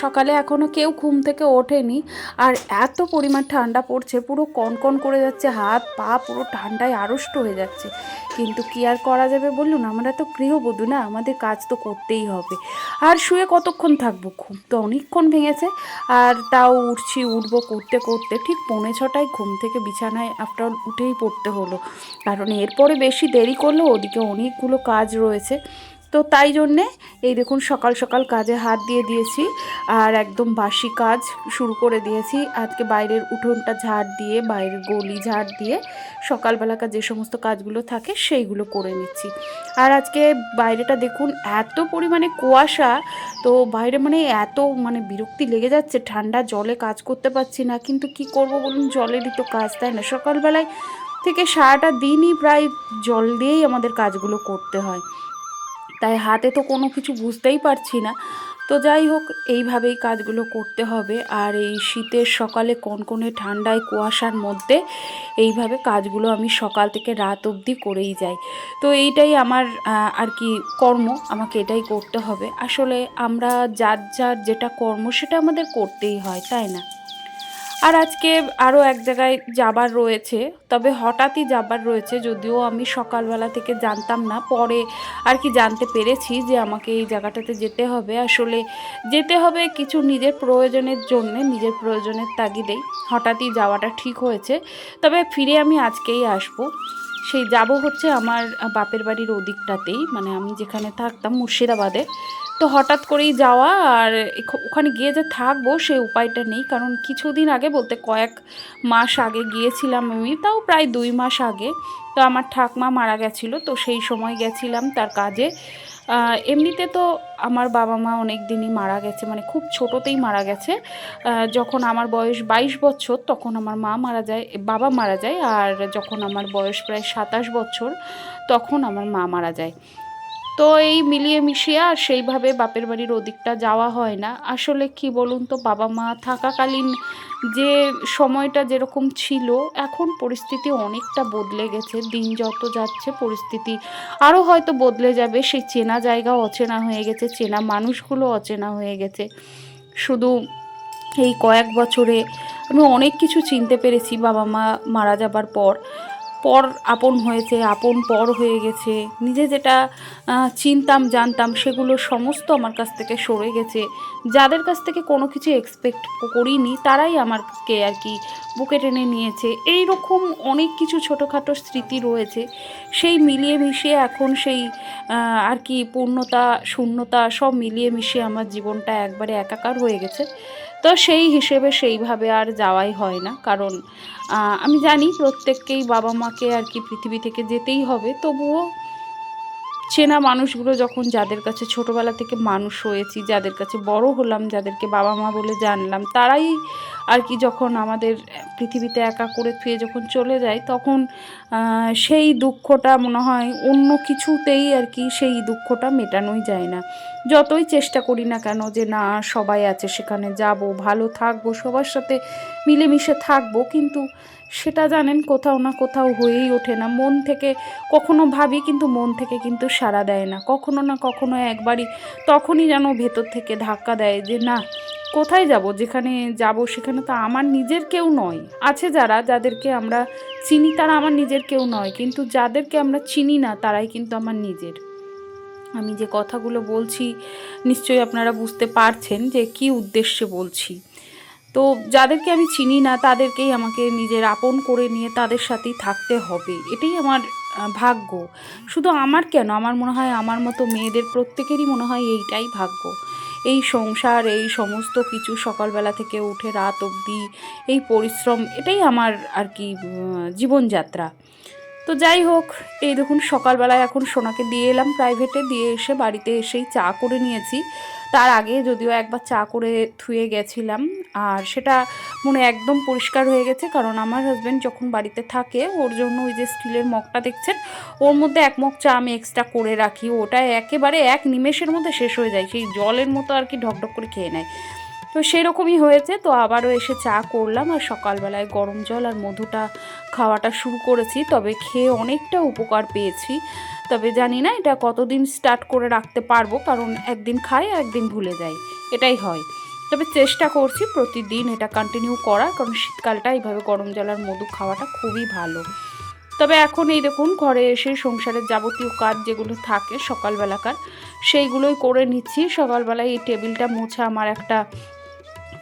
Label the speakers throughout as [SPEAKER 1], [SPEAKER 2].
[SPEAKER 1] সকালে এখনও কেউ ঘুম থেকে ওঠেনি, আর এত পরিমাণ ঠান্ডা পড়ছে, পুরো কনকন করে যাচ্ছে, হাত পা পুরো ঠান্ডায় আড়ষ্ট হয়ে যাচ্ছে। কিন্তু কি আর করা যাবে বলুন? আমরা তো গৃহবধূ না, আমাদের কাজ তো করতেই হবে। আর শুয়ে কতক্ষণ থাকব? ঘুম তো অনেকক্ষণ ভেঙেছে, আর তাও উঠছি, উঠবো করতে করতে, ঠিক পৌনে ছটায় ঘুম থেকে বিছানায় আফটার উঠেই পড়তে হলো। কারণ এরপরে বেশি দেরি করলে ওদিকে অনেকগুলো কাজ রয়েছে। তো তাই জন্যে এই দেখুন সকাল সকাল কাজে হাত দিয়ে দিয়েছি আর একদম বাসি কাজ শুরু করে দিয়েছি। আজকে বাইরের উঠোনটা ঝাড় দিয়ে, বাইরের গলি ঝাড় দিয়ে সকালবেলাকার যে সমস্ত কাজগুলো থাকে সেইগুলো করে নিচ্ছি। আর আজকে বাইরেটা দেখুন এত পরিমাণে কুয়াশা, তো বাইরে মানে এত মানে বিরক্তি লেগে যাচ্ছে, ঠান্ডা জলে কাজ করতে পারছি না। কিন্তু কি করব বলুন, জলেরই তো কাজ, তাই না? সকালবেলায় থেকে সারাটা দিনই প্রায় জল দিয়েই আমাদের কাজগুলো করতে হয়। তাই হাতে তো কোনো কিছু বুঝতেই পারছি না। তো যাই হোক, এইভাবেই কাজগুলো করতে হবে। আর এই শীতের সকালে কনকনে ঠান্ডায় কুয়াশার মধ্যে এইভাবে কাজগুলো আমি সকাল থেকে রাত অবধি করেই যাই। তো এইটাই আমার আর কি কর্ম। আমাকে এটাই করতে হবে। আসলে আমরা যার যার যেটা কর্ম সেটা আমাদের করতেই হয়, তাই না? আর আজকে আরও এক জায়গায় যাবার রয়েছে, তবে হঠাৎই যাবার রয়েছে যদিও আমি সকালবেলা থেকে জানতাম না, পরে আর কি জানতে পেরেছি যে আমাকে এই জায়গাটাতে যেতে হবে। আসলে যেতে হবে কিছু নিজের প্রয়োজনের জন্য, নিজের প্রয়োজনের তাগিদেই হঠাৎই যাওয়াটা ঠিক হয়েছে। তবে ফিরে আমি আজকেই আসব। সেই যাব হচ্ছে আমার বাপের বাড়ির ওদিকটাতেই মানে আমি যেখানে থাকতাম মুর্শিদাবাদে। তো হঠাৎ করেই যাওয়া আর ওখানে গিয়ে যে থাকব সেই উপায়টা নেই। কারণ কিছুদিন আগে বলতে কয়েক মাস আগে গিয়েছিলাম আমি, তাও প্রায় দুই মাস আগে। তো আমার ঠাকমা মারা গেছিল, তো সেই সময় গেছিলাম তার কাজে। এমনিতে তো আমার বাবা মা অনেক দিনই মারা গেছে মানে খুব ছোটোতেই মারা গেছে। যখন আমার বয়স বাইশ বছর, তখন আমার মা মারা যায়, বাবা মারা যায়। আর যখন আমার বয়স প্রায় সাতাশ বছর, তখন আমার মা মারা যায়। তো এই মিলিয়ে মিশিয়ে আর সেইভাবে বাপের বাড়ির ওদিকটা যাওয়া হয় না। আসলে কি বলুন তো, বাবা মা থাকাকালীন যে সময়টা যেরকম ছিল, এখন পরিস্থিতি অনেকটা বদলে গেছে। দিন যত যাচ্ছে, পরিস্থিতি আরও হয়তো বদলে যাবে। সেই চেনা জায়গা অচেনা হয়ে গেছে, চেনা মানুষগুলো অচেনা হয়ে গেছে। শুধু এই কয়েক বছরে আমি অনেক কিছু চিনতে পেরেছি, বাবা মা মারা যাবার পর। পর আপন হয়েছে, আপন পর হয়ে গেছে। নিজে যেটা চিনতাম, জানতাম, সেগুলো সমস্ত আমার কাছ থেকে সরে গেছে। যাদের কাছ থেকে কোনো কিছু এক্সপেক্ট করিনি, তারাই আমাকে আর কি বুকে টেনে নিয়েছে। এই রকম অনেক কিছু ছোটোখাটো স্মৃতি রয়েছে। সেই মিলিয়ে মিশিয়ে এখন সেই আর কি পূর্ণতা, শূন্যতা সব মিলিয়ে মিশিয়ে আমার জীবনটা একবারে একাকার হয়ে গেছে। তো সেই হিসেবে সেইভাবে আর যাওয়াই হয় না। কারণ আমি জানি প্রত্যেককেই বাবা মাকে আর কি পৃথিবী থেকে যেতেই হবে, তবুও চেনা মানুষগুলো যখন যাদের কাছে ছোটোবেলা থেকে মানুষ হয়েছি, যাদের কাছে বড় হলাম, যাদেরকে বাবা মা বলে জানলাম, তারাই আর কি যখন আমাদের পৃথিবীতে একা করে থুয়ে যখন চলে যায়, তখন সেই দুঃখটা মনে হয় অন্য কিছুতেই আর কি সেই দুঃখটা মেটানোই যায় না। যতই চেষ্টা করি না কেন যে না, সবাই আছে সেখানে যাব, ভালো থাকব, সবার সাথে মিলেমিশে থাকব, কিন্তু সেটা জানেন, কোথাও না কোথাও হয়েই ওঠে না। মন থেকে কখনো ভাবি, কিন্তু মন থেকে কিন্তু সাড়া দেয় না। কখনো না কখনো একবারই তখনই যেন ভেতর থেকে ধাক্কা দেয় যে, না, কোথায় যাব? যেখানে যাব, সেখানে তো আমার নিজের কেউ নয়। আছে যারা যাদেরকে আমরা চিনি, তারা আমার নিজের কেউ নয়। কিন্তু যাদেরকে আমরা চিনি না, তারাই কিন্তু আমার নিজের। আমি যে কথাগুলো বলছি, নিশ্চয়ই আপনারা বুঝতে পারছেন যে কি উদ্দেশ্যে বলছি। তো যাদেরকে আমি চিনি না, তাদেরকেই আমাকে নিজের আপন করে নিয়ে তাদের সাথেই থাকতে হবে। এটাই আমার ভাগ্য। শুধু আমার কেন? আমার মনে হয় আমার মতো মেয়েদের প্রত্যেকেরই মনে হয় এইটাই ভাগ্য। এই সংসার, এই সমস্ত কিছু সকালবেলা থেকে উঠে রাত অবধি এই পরিশ্রম, এটাই আমার আর কি জীবনযাত্রা। তো যাই হোক, এই দেখুন সকালবেলায় এখন সোনাকে দিয়ে এলাম প্রাইভেটে দিয়ে এসে বাড়িতে এসেই চা করে নিয়েছি। তার আগে যদিও একবার চা করে ধুয়ে গেছিলাম, আর সেটা মনে একদম পরিষ্কার হয়ে গেছে, কারণ আমার হাজব্যান্ড যখন বাড়িতে থাকে, ওর জন্য ওই যে স্টিলের মগটা দেখছেন, ওর মধ্যে এক মগ চা আমি এক্সট্রা করে রাখি, ওটা একেবারে এক নিমেষের মধ্যে শেষ হয়ে যায়, সেই জলের মতো আর কি ঢকঢক করে খেয়ে নেয়। তো সেরকমই হয়েছে, তো আবারও এসে চা করলাম, আর সকালবেলায় গরম জল আর মধুটা খাওয়াটা শুরু করেছি, তবে খেয়ে অনেকটা উপকার পেয়েছি। তবে জানি না এটা কতদিন স্টার্ট করে রাখতে পারব, কারণ একদিন খাই আর একদিন ভুলে যাই এটাই হয়। তবে চেষ্টা করছি প্রতিদিন এটা কন্টিনিউ করা কারণ শীতকালটা এইভাবে গরম জল আর মধু খাওয়াটা খুবই ভালো। তবে এখন এই দেখুন, ঘরে এসে সংসারের যাবতীয় কাজ যেগুলো থাকে, সকালবেলাকার, সেইগুলোই করে নিচ্ছি। সকালবেলায় এই টেবিলটা মোছা আমার একটা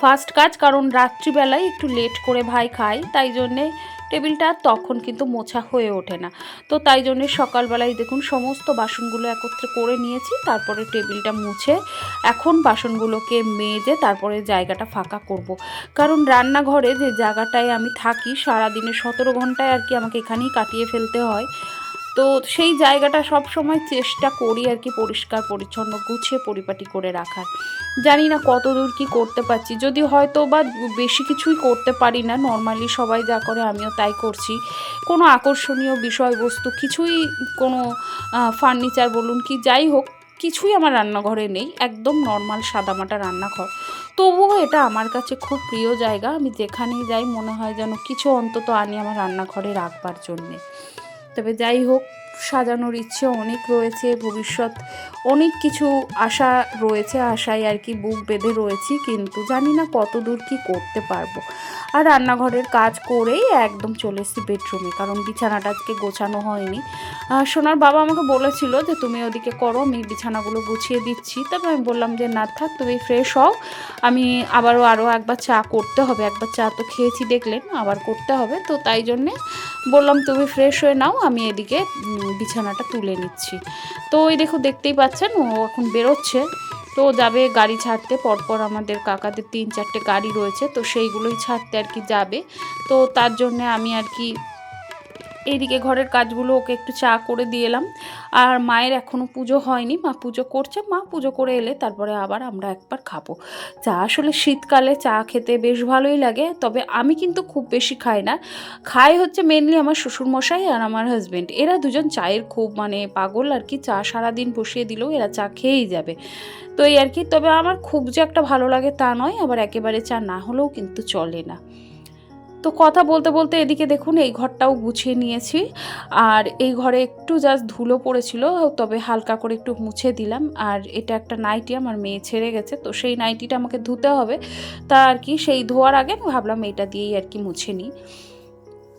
[SPEAKER 1] ফার্স্ট কাজ, কারণ রাত্রিবেলায় একটু লেট করে ভাই খাই তাই জন্যে টেবিলটা তখন কিন্তু মোছা হয়ে ওঠে না তো তাই জন্যে সকালবেলায় দেখুন সমস্ত বাসনগুলো একত্রে করে নিয়েছি, তারপরে টেবিলটা মুছে এখন বাসনগুলোকে মেজে তারপরে জায়গাটা ফাঁকা করব। কারণ রান্নাঘরে যে জায়গাটায় আমি থাকি, সারাদিনে সতেরো ঘন্টায় আর কি আমাকে এখানেই কাটিয়ে ফেলতে হয় তো সেই জায়গাটা সব সময় চেষ্টা করি আর কি পরিষ্কার, পরিচ্ছন্ন, গুছিয়ে, পরিপাটি করে রাখার। জানি না কত দূর কী করতে পারছি। যদি হয়তো বা বেশি কিছুই করতে পারি না নর্মালি সবাই যা করে আমিও তাই করছি। কোনো আকর্ষণীয় বিষয়বস্তু, কিছুই কোনো ফার্নিচার বলুন কি যাই হোক, কিছুই আমার রান্নাঘরে নেই। একদম নর্মাল সাদামাটা রান্নাঘর। তবুও এটা আমার কাছে খুব প্রিয় জায়গা। আমি যেখানেই যাই মনে হয় যেন কিছু অন্তত আনি আমার রান্নাঘরে রাখবার জন্যে। তবে যাই হোক সাজানোর ইচ্ছে অনেক রয়েছে ভবিষ্যৎ অনেক কিছু আশা রয়েছে, আশায় আর কি বুক বেঁধে রয়েছি, কিন্তু জানি না কত দূর কী করতে পারব। আর রান্নাঘরের কাজ করেই একদম চলে এসেছি বেডরুমে, কারণ বিছানাটা আজকে গোছানো হয়নি। সোনার বাবা আমাকে বলেছিল যে, তুমি ওদিকে করো, আমি বিছানাগুলো গুছিয়ে দিচ্ছি। তবে আমি বললাম যে, না থাক, তুমি ফ্রেশ হও। আমি আবারও আরও একবার চা করতে হবে, একবার চা তো খেয়েছি দেখলেন, আবার করতে হবে। তো তাই জন্যে বললাম, তুমি ফ্রেশ হয়ে নাও, আমি এদিকে বিছানাটা তুলে নিচ্ছি। তো ওই দেখো, দেখতেই পাচ্ছেন ও এখন বেরোচ্ছে। তো যাবে গাড়ি ছাড়তে, পরপর আমাদের কাকাদের তিন চারটে গাড়ি রয়েছে, তো সেইগুলোই ছাড়তে আর কি যাবে। তো তার জন্যে আমি আর কি এইদিকে ঘরের কাজগুলো ওকে একটু চা করে দিয়ে এলাম। আর মায়ের এখনও পুজো হয়নি, মা পুজো করছে, মা পুজো করে এলে তারপরে আবার আমরা একবার খাব। চা আসলে শীতকালে চা খেতে বেশ ভালোই লাগে, তবে আমি কিন্তু খুব বেশি খাই না। খাই হচ্ছে মেনলি আমার শ্বশুরমশাই আর আমার হাজব্যান্ড এরা দুজন চায়ের খুব মানে পাগল আর কি, চা সারাদিন বসিয়ে দিলেও এরা চা খেয়েই যাবে। তো এই আর কি, তবে আমার খুব যে একটা ভালো লাগে তা নয়, আবার একেবারে চা না হলেও কিন্তু চলে না। তো কথা বলতে বলতে এদিকে দেখুন, এই ঘরটাও গুছিয়ে নিয়েছি। আর এই ঘরে একটু জাস্ট ধুলো পড়েছিল, তবে হালকা করে একটু মুছে দিলাম। আর এটা একটা নাইটি, আমার মেয়ে ছেড়ে গেছে, তো সেই নাইটিটা আমাকে ধুতে হবে। তা আর কি, সেই ধোয়ার আগে আমি ভাবলাম এটা দিয়েই আর কি মুছে নিই।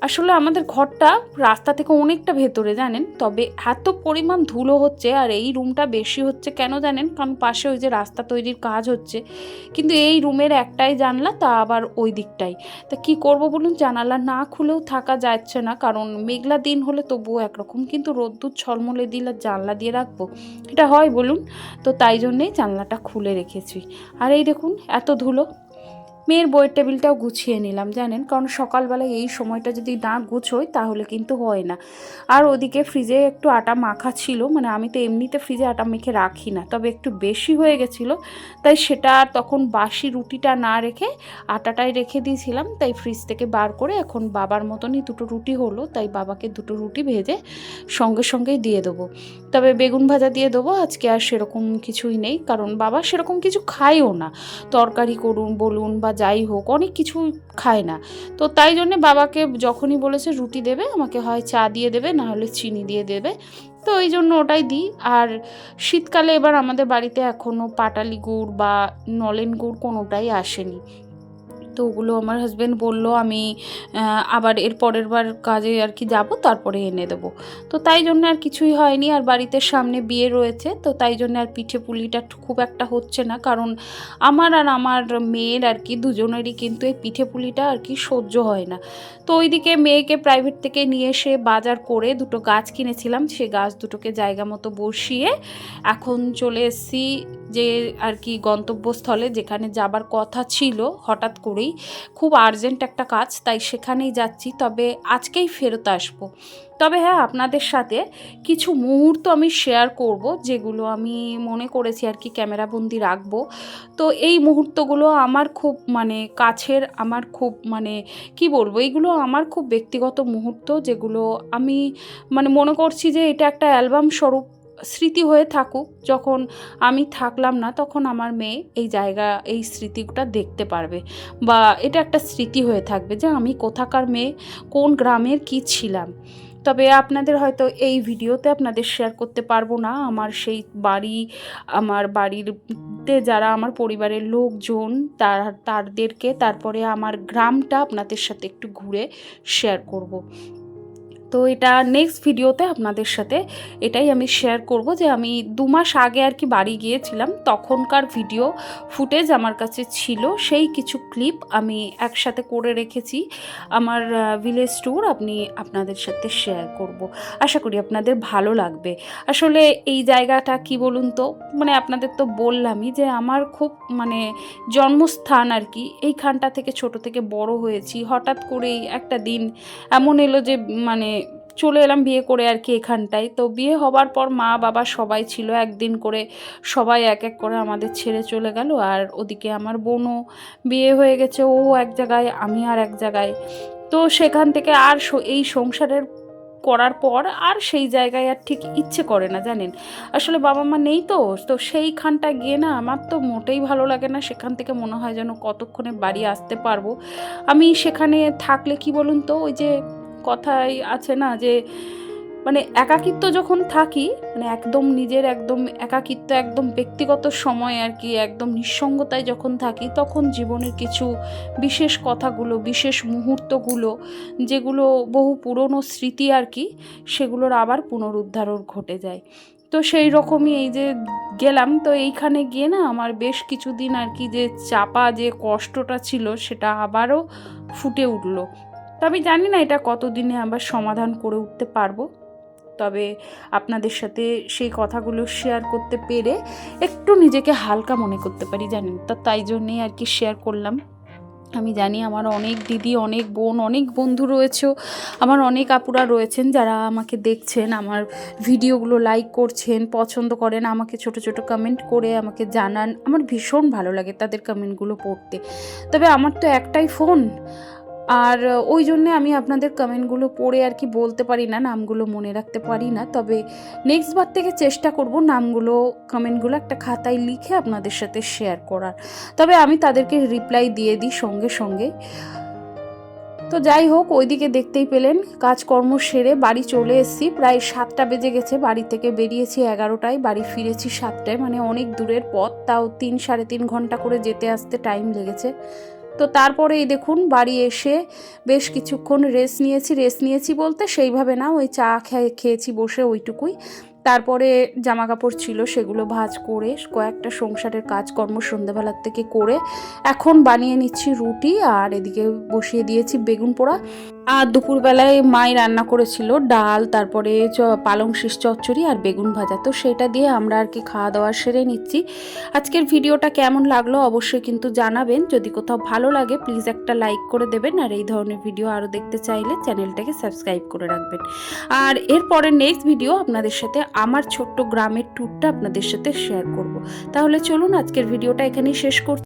[SPEAKER 1] আসলে আমাদের ঘরটা রাস্তা থেকে অনেকটা ভেতরে, জানেন? তবে এত পরিমাণ ধুলো হচ্ছে আর এই রুমটা বেশি হচ্ছে কেন জানেন? কারণ পাশে ওই যে রাস্তা তৈরির কাজ হচ্ছে। কিন্তু এই রুমের একটাই জানলা, তা আবার ওই দিকটাই। তা কি করব বলুন? জানালা না খুলেও থাকা যাচ্ছে না, কারণ মেঘলা দিন হলে তবুও একরকম। কিন্তু রোদ্দুর ছলমলে দিলে জানলা দিয়ে রাখব। এটা হয় বলুন? তো তাই জন্যেই জানলাটা খুলে রেখেছি। আর এই দেখুন, এত ধুলো। মেয়ের বইয়ের টেবিলটাও গুছিয়ে নিলাম, জানেন? কারণ সকালবেলায় এই সময়টা যদি না গুছোই, তাহলে কিন্তু হয় না। আর ওদিকে ফ্রিজে একটু আটা মাখা ছিল মানে আমি তো এমনিতে ফ্রিজে আটা মেখে রাখি না, তবে একটু বেশি হয়ে গেছিল, তাই সেটা আর তখন বাসি রুটিটা না রেখে আটাটাই রেখে দিয়েছিলাম, তাই ফ্রিজ থেকে বার করে এখন বাবার মতনই দুটো রুটি হলো, তাই বাবাকে দুটো রুটি ভেজে সঙ্গে সঙ্গেই দিয়ে দেবো। তবে বেগুন ভাজা দিয়ে দেবো, আজকে আর সেরকম কিছুই নেই, কারণ বাবা সেরকম কিছু খায়ও না। তরকারি করুন, বলুন বা যাই হোক, অনেক কিছু খায় না। তো তাই জন্যে বাবাকে যখনই বলেছে রুটি দেবে, আমাকে হয় চা দিয়ে দেবে, না হলে চিনি দিয়ে দেবে। তো এই জন্য ওটাই দিই। আর শীতকালে এবার আমাদের বাড়িতে এখনও পাটালি গুড় বা নলেন গুড় কোনোটাই আসেনি। তো ওগুলো আমার হাজব্যান্ড বলল, আমি আবার এর পরের বার কাজে আর কি যাব, তারপরে এনে দেবো। তো তাই জন্য আর কিছুই হয়নি, আর বাড়িতে সামনে বিয়ে রয়েছে, তো তাই জন্য আর পিঠে পুলিটা খুব একটা হচ্ছে না, কারণ আমার আর আমার মেয়ের আর কি দুজনেরই কিন্তু এই পিঠে পুলিটা আর কি সহ্য হয় না। তো ওইদিকে মেয়েকে প্রাইভেট থেকে নিয়ে এসে বাজার করে দুটো গাছ কিনেছিলাম, সে গাছ দুটোকে জায়গা মতো বসিয়ে এখন চলে এসেছি যে আর কি গন্তব্যস্থলে যেখানে যাবার কথা ছিল হঠাৎ করেই, খুব আর্জেন্ট একটা কাজ, তাই সেখানেই যাচ্ছি। তবে আজকেই ফেরত আসব। তবে হ্যাঁ আপনাদের সাথে কিছু মুহূর্ত আমি শেয়ার করব, যেগুলো আমি মনে করেছি আর কি ক্যামেরাবন্দি রাখব। তো এই মুহূর্তগুলো আমার খুব মানে কাছের, আমার খুব মানে কি বলব এইগুলো আমার খুব ব্যক্তিগত মুহূর্ত, যেগুলো আমি মানে মনে করছি যে এটা একটা অ্যালবাম স্বরূপ স্মৃতি হয়ে থাকুক, যখন আমি থাকলাম না, তখন আমার মেয়ে এই জায়গা, এই স্মৃতিটা দেখতে পারবে বা এটা একটা স্মৃতি হয়ে থাকবে যে আমি কোথাকার মেয়ে, কোন গ্রামের কি ছিলাম তবে আপনাদের হয়তো এই ভিডিওতে আপনাদের শেয়ার করতে পারব না, আমার সেই বাড়ি, আমার বাড়িরতে যারা আমার পরিবারের লোকজন, তার, তাদেরকে, তারপরে আমার গ্রামটা আপনাদের সাথে একটু ঘুরে শেয়ার করব। তো এটা নেক্সট ভিডিওতে আপনাদের সাথে এটাই আমি শেয়ার করব যে আমি দু মাস আগে আর কি বাড়ি গিয়েছিলাম, তখনকার ভিডিও ফুটেজ আমার কাছে ছিল। সেই কিছু ক্লিপ আমি একসাথে করে রেখেছি আমার ভিলেজ ট্যুর আপনি আপনাদের সাথে শেয়ার করব। আশা করি আপনাদের ভালো লাগবে। আসলে এই জায়গাটা কি বলুন তো মানে আপনাদের তো বললামই যে আমার খুব মানে জন্মস্থান আর কি, এইখানটা থেকে ছোট থেকে বড় হয়েছি। হঠাৎ করেই একটা দিন এমন এলো যে মানে চলে এলাম বিয়ে করে আর কি এখানটায়। তো বিয়ে হবার পর মা, বাবা সবাই ছিল, একদিন করে সবাই এক এক করে আমাদের ছেড়ে চলে গেল। আর ওদিকে আমার বোনও বিয়ে হয়ে গেছে, ও এক জায়গায়, আমি আর এক জায়গায়। তো সেখান থেকে আর এই সংসারের করার পর আর সেই জায়গায় আর ঠিক ইচ্ছে করে না, জানেন? আসলে বাবা মা নেই তো তো সেইখানটা গিয়ে না আমার তো মোটেই ভালো লাগে না। সেখান থেকে মনে হয় যেন কতক্ষণে বাড়ি আসতে পারব। আমি সেখানে থাকলে কি বলুন তো, ওই যে কথাই আছে না যে মানে একাকিত্ব যখন থাকি মানে একদম নিজের একদম একাকিত্ব, একদম ব্যক্তিগত সময় আর কি, একদম নিঃসঙ্গতায় যখন থাকি, তখন জীবনের কিছু বিশেষ কথাগুলো, বিশেষ মুহূর্তগুলো, যেগুলো বহু পুরনো স্মৃতি আর কি, সেগুলোর আবার পুনরুদ্ধারও ঘটে যায়। তো সেই রকমই এই যে গেলাম, তো এইখানে গিয়ে না আমার বেশ কিছুদিন আর কি যে চাপা যে কষ্টটা ছিল, সেটা আবারও ফুটে উঠল। তো আমি জানি না এটা কতদিনে আবার সমাধান করে উঠতে পারব। তবে আপনাদের সাথে সেই কথাগুলো শেয়ার করতে পেরে একটু নিজেকে হালকা মনে করতে পারি, জানেন তো? তাই জন্যেই আর কি শেয়ার করলাম। আমি জানি আমার অনেক দিদি, অনেক বোন, অনেক বন্ধু রয়েছেও আমার অনেক আপুরা রয়েছেন যারা আমাকে দেখছেন, আমার ভিডিওগুলো লাইক করছেন, পছন্দ করেন, আমাকে ছোট ছোট কমেন্ট করে আমাকে জানান। আমার ভীষণ ভালো লাগে তাদের কমেন্টগুলো পড়তে। তবে আমার তো একটাই ফোন আর ওই জন্যে আমি আপনাদের কমেন্টগুলো পড়ে আর কি বলতে পারি না, নামগুলো মনে রাখতে পারি না। তবে নেক্সট বার থেকে চেষ্টা করব নামগুলো কমেন্টগুলো একটা খাতায় লিখে আপনাদের সাথে শেয়ার করার। তবে আমি তাদেরকে রিপ্লাই দিয়ে দিই সঙ্গে সঙ্গে। তো যাই হোক, ওইদিকে দেখতেই পেলেন, কাজকর্ম সেরে বাড়ি চলে এসেছি। প্রায় সাতটা বেজে গেছে, বাড়ি থেকে বেরিয়েছি এগারোটায়, বাড়ি ফিরেছি সাতটায় মানে অনেক দূরের পথ। তাও তিন, সাড়ে তিন ঘণ্টা করে যেতে আসতে টাইম লেগেছে। তো তারপরেই দেখুন বাড়ি এসে বেশ কিছুক্ষণ রেস্ট নিয়েছি রেস্ট নিয়েছি বলতে সেইভাবে না ওই চা খেয়ে, খেয়েছি বসে ওইটুকুই। তারপরে জামা কাপড় ছিল সেগুলো ভাজ করে, কয়েকটা সংসারের কাজকর্ম সন্ধ্যাবেলার থেকে করে এখন বানিয়ে নিচ্ছি রুটি আর এদিকে বসিয়ে দিয়েছি বেগুন পোড়া। আর দুপুরবেলায় মাই রান্না করেছিল ডাল, তারপরে পালং শীষ চচ্চড়ি আর বেগুন ভাজা। তো সেটা দিয়ে আমরা আর কি খাওয়া দাওয়া সেরে নিচ্ছি। আজকের ভিডিওটা কেমন লাগল অবশ্যই কিন্তু জানাবেন। যদি কোথাও ভালো লাগে প্লিজ একটা লাইক করে দেবেন। আর এই ধরনের ভিডিও আরও দেখতে চাইলে চ্যানেলটাকে সাবস্ক্রাইব করে রাখবেন। আর এরপরে নেক্সট ভিডিও আপনাদের সাথে আমার ছোট্ট গ্রামের ট্যুরটা আপনাদের সাথে শেয়ার করব। তাহলে চলুন আজকের ভিডিওটা এখানেই শেষ করছি।